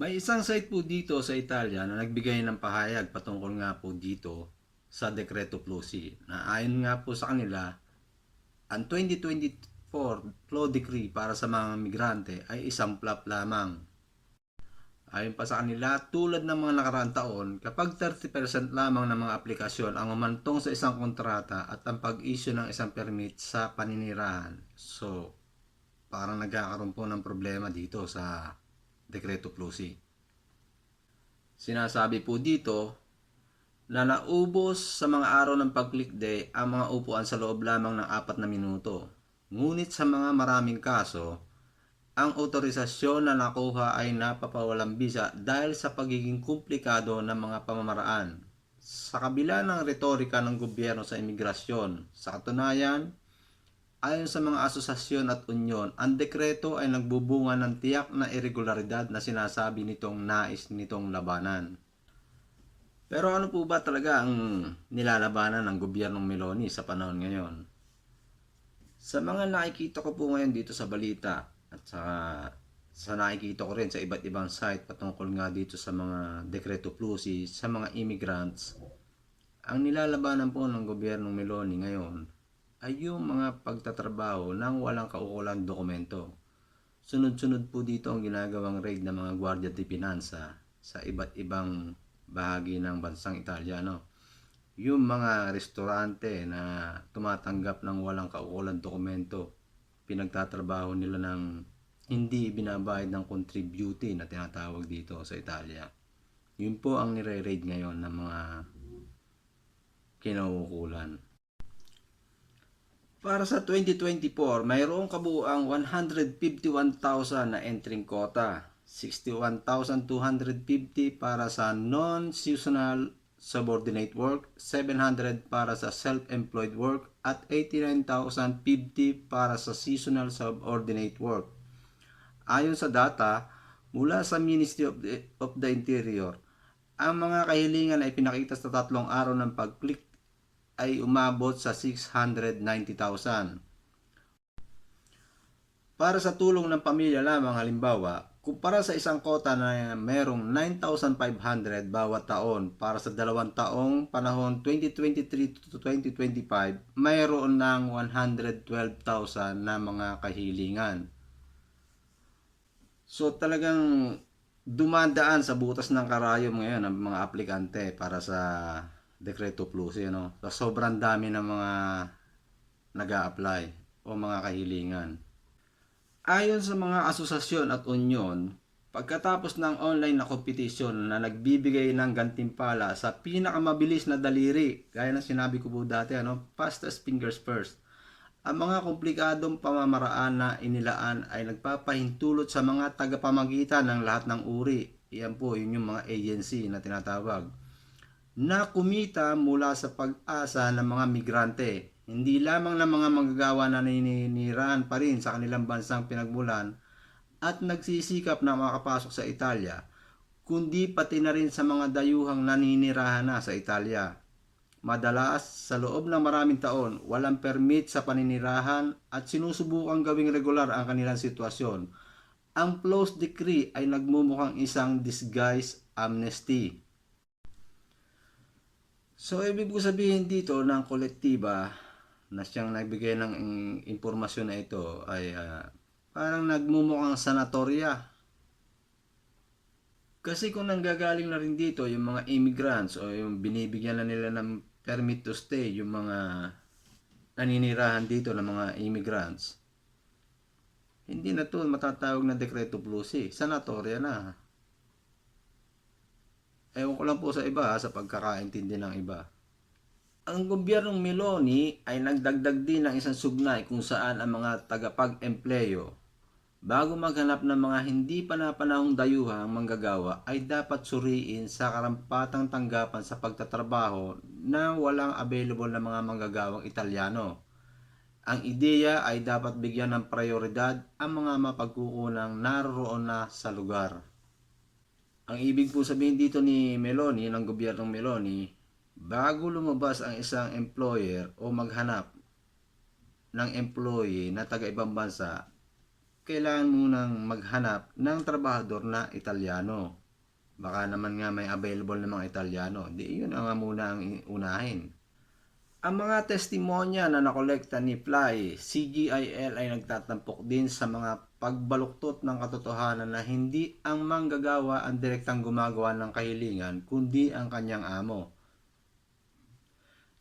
May isang site po dito sa Italia na nagbigay ng pahayag patungkol nga po dito sa Decreto Plusi na ayon nga po sa kanila ang 2024 Law Decree para sa mga migrante ay isang plap lamang. Ayon pa sa kanila, tulad ng mga nakaraang taon, kapag 30% lamang ng mga aplikasyon ang umantong sa isang kontrata at ang pag-issue ng isang permit sa paninirahan. So, parang nagkakaroon po ng problema dito sa Dekreto Plusi. Sinasabi po dito na naubos sa mga araw ng pag-click day ang mga upuan sa loob lamang ng apat na minuto. Ngunit sa mga maraming kaso, ang otorisasyon na nakuha ay napapawalang bisa dahil sa pagiging komplikado ng mga pamamaraan. Sa kabila ng retorika ng gobyerno sa imigrasyon, sa katunayan, ayon sa mga asosasyon at unyon, ang dekreto ay nagbubunga ng tiyak na irregularidad na sinasabi nitong nais nitong labanan. Pero ano po ba talaga ang nilalabanan ng gobyernong Meloni sa panahon ngayon? Sa mga nakikita ko po ngayon dito sa balita at sa, sa nakikita ko rin sa iba't ibang site patungkol nga dito sa mga dekreto plusi sa mga immigrants, ang nilalabanan po ng gobyernong Meloni ngayon ay yung mga pagtatrabaho ng walang kaukulang dokumento. Sunod-sunod po dito ang ginagawang raid ng mga Guardia di Finanza sa iba't ibang bahagi ng bansang Italyano. Yung mga restaurante na tumatanggap ng walang kaukulang dokumento, pinagtatrabaho nila ng hindi binabayad ng contributi na tinatawag dito sa Italia. Yun po ang nire-raid ngayon ng mga kinaukulan. Para sa 2024, mayroong kabuang 151,000 na entering quota. 61,250 para sa non-seasonal subordinate work, 700 para sa self-employed work, at 89,050 para sa seasonal subordinate work. Ayon sa data mula sa Ministry of the, of the Interior, ang mga kahilingan ay pinakita sa tatlong araw ng pag-click ay umabot sa 690,000. Para sa tulong ng pamilya lamang halimbawa, kumpara sa isang kota na merong 9,500 bawat taon para sa dalawang taong panahon 2023 to 2025, mayroon ng 112,000 na mga kahilingan. So talagang dumadaan sa butas ng karayom ngayon ang mga aplikante para sa Dekreto Plus, no? So, sobrang dami ng mga nag apply o mga kahilingan. Ayon sa mga asosasyon at unyon, pagkatapos ng online na competition na nagbibigay ng gantimpala sa pinakamabilis na daliri, gaya ng sinabi ko po dati, ano, fastest fingers first, ang mga komplikadong pamamaraan na inilaan ay nagpapahintulot sa mga tagapamagitan ng lahat ng uri. Iyan po, yun yung mga agency na tinatawag. Na kumita mula sa pag-asa ng mga migrante hindi lamang ng mga manggagawa na naninirahan pa rin sa kanilang bansang pinagmulan at nagsisikap na makapasok sa Italia, kundi pati na rin sa mga dayuhang naninirahan na sa Italia. Madalas, sa loob ng maraming taon, walang permit sa paninirahan at sinusubukang gawing regular ang kanilang sitwasyon. Ang Close Decree ay nagmumukhang isang disguise amnesty. So, ibig ko sabihin dito ng kolektiba na siyang nagbigay ng impormasyon na ito ay uh, parang nagmumukhang sanatorya. Kasi kung nanggagaling na rin dito yung mga immigrants o yung binibigyan na nila ng permit to stay, yung mga naninirahan dito ng mga immigrants, hindi na to matatawag na dekreto plus eh. Sanatorya na. Ewan ko lang po sa iba, sa pagkakaintindi ng iba. Ang gobyernong Meloni ay nagdagdag din ng isang sugnay kung saan ang mga tagapag-empleyo bago maghanap ng mga hindi panapanahong dayuhang manggagawa ay dapat suriin sa karampatang tanggapan sa pagtatrabaho na walang available na mga manggagawang Italyano. Ang ideya ay dapat bigyan ng prioridad ang mga mapagkukunang naroon na sa lugar. Ang ibig po sabihin dito ni Meloni, ng gobyernong Meloni, bago lumabas ang isang employer o maghanap ng employee na taga ibang bansa, kailangan munang maghanap ng trabahador na Italiano. Baka naman nga may available na mga Italiano. Di yun ang muna ang unahin. Ang mga testimonya na nakolekta ni Fly, CGIL ay nagtatampok din sa mga pagbaluktot ng katotohanan na hindi ang manggagawa ang direktang gumagawa ng kahilingan, kundi ang kanyang amo.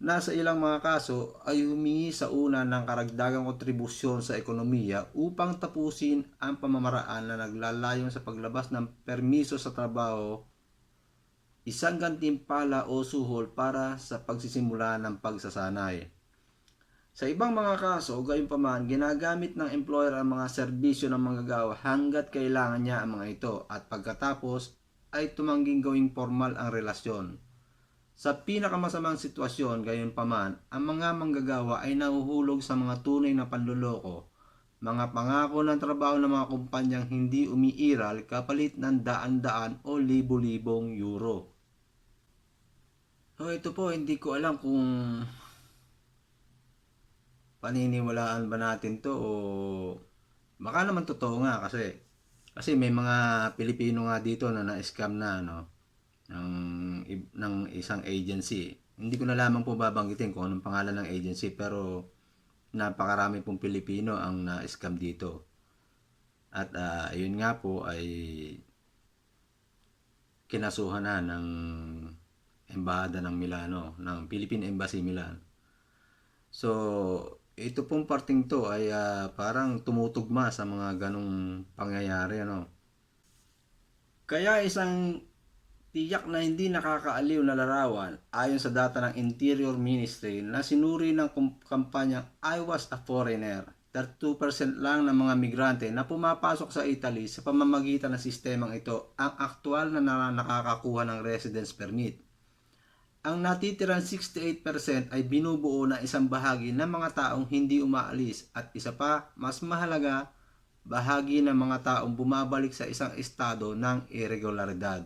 Nasa ilang mga kaso ay humingi sa una ng karagdagang kontribusyon sa ekonomiya upang tapusin ang pamamaraan na naglalayon sa paglabas ng permiso sa trabaho isang gantimpala o suhol para sa pagsisimula ng pagsasanay. Sa ibang mga kaso, gayunpaman, ginagamit ng employer ang mga serbisyo ng manggagawa hanggat kailangan niya ang mga ito at pagkatapos ay tumangging gawing formal ang relasyon. Sa pinakamasamang sitwasyon, gayunpaman, ang mga manggagawa ay nahuhulog sa mga tunay na panluloko, mga pangako ng trabaho ng mga kumpanyang hindi umiiral kapalit ng daan-daan o libo-libong euro. So ito po, hindi ko alam kung paniniwalaan ba natin to o baka naman totoo nga kasi kasi may mga Pilipino nga dito na na-scam na no ng ng isang agency. Hindi ko na lamang po babanggitin kung anong pangalan ng agency pero napakarami pong Pilipino ang na-scam dito. At uh, yun nga po ay kinasuhan na ng embahada ng Milano, ng Philippine Embassy Milan. So, ito pong parting to ay uh, parang tumutugma sa mga ganong pangyayari ano. Kaya isang tiyak na hindi nakakaaliw na larawan ayon sa data ng Interior Ministry na sinuri ng kampanya I Was a Foreigner. 32% lang ng mga migrante na pumapasok sa Italy sa pamamagitan ng sistemang ito ang aktual na nakakakuha ng residence permit ang natitirang 68% ay binubuo na isang bahagi ng mga taong hindi umaalis at isa pa, mas mahalaga, bahagi ng mga taong bumabalik sa isang estado ng irregularidad.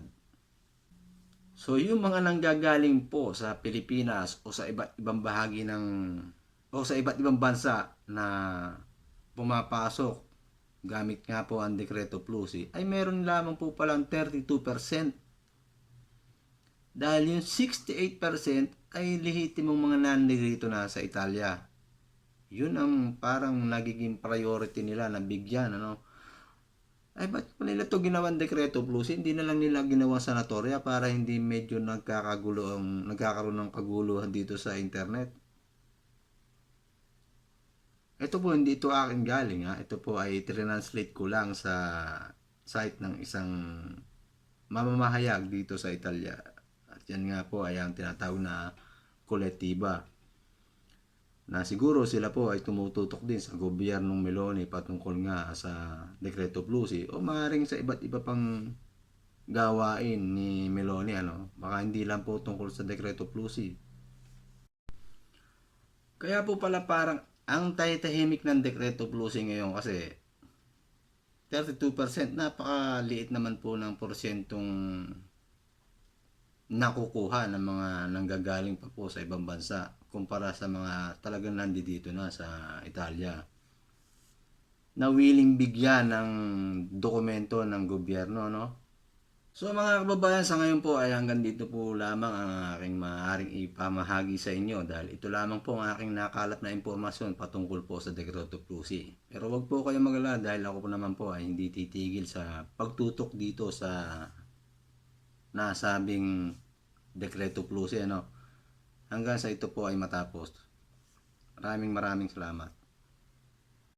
So yung mga nanggagaling po sa Pilipinas o sa iba't ibang bahagi ng o sa iba't ibang bansa na pumapasok gamit nga po ang Dekreto Plusi ay meron lamang po palang 32% dahil yung 68% ay lehitimong mga nandirito na sa Italia. Yun ang parang nagiging priority nila na bigyan. Ano? Ay, ba't pa nila to ginawang dekreto plus? Hindi na lang nila ginawa sanatorya para hindi medyo nagkakagulo ang, nagkakaroon ng kaguluhan dito sa internet. Ito po, hindi ito akin galing. Ha? Ito po ay translate ko lang sa site ng isang mamamahayag dito sa Italia yan nga po ay ang tinatawag na kolektiba na siguro sila po ay tumututok din sa gobyernong Meloni patungkol nga sa Dekreto Plusi o maaaring sa iba't iba pang gawain ni Meloni ano? Baka hindi lang po tungkol sa Dekreto Plusi. Kaya po pala parang ang tahimik ng Dekreto Plusi ngayon kasi 32% napakaliit naman po ng porsyentong nakukuha ng mga nanggagaling pa po sa ibang bansa kumpara sa mga talagang nandito na sa Italia na willing bigyan ng dokumento ng gobyerno no So mga kababayan sa ngayon po ay hanggang dito po lamang ang aking maaaring ipamahagi sa inyo dahil ito lamang po ang aking nakalat na impormasyon patungkol po sa Dekreto Plusi. Pero wag po kayong magalala dahil ako po naman po ay hindi titigil sa pagtutok dito sa nasabing dekreto plus ano? Hanggang sa ito po ay matapos. Maraming maraming salamat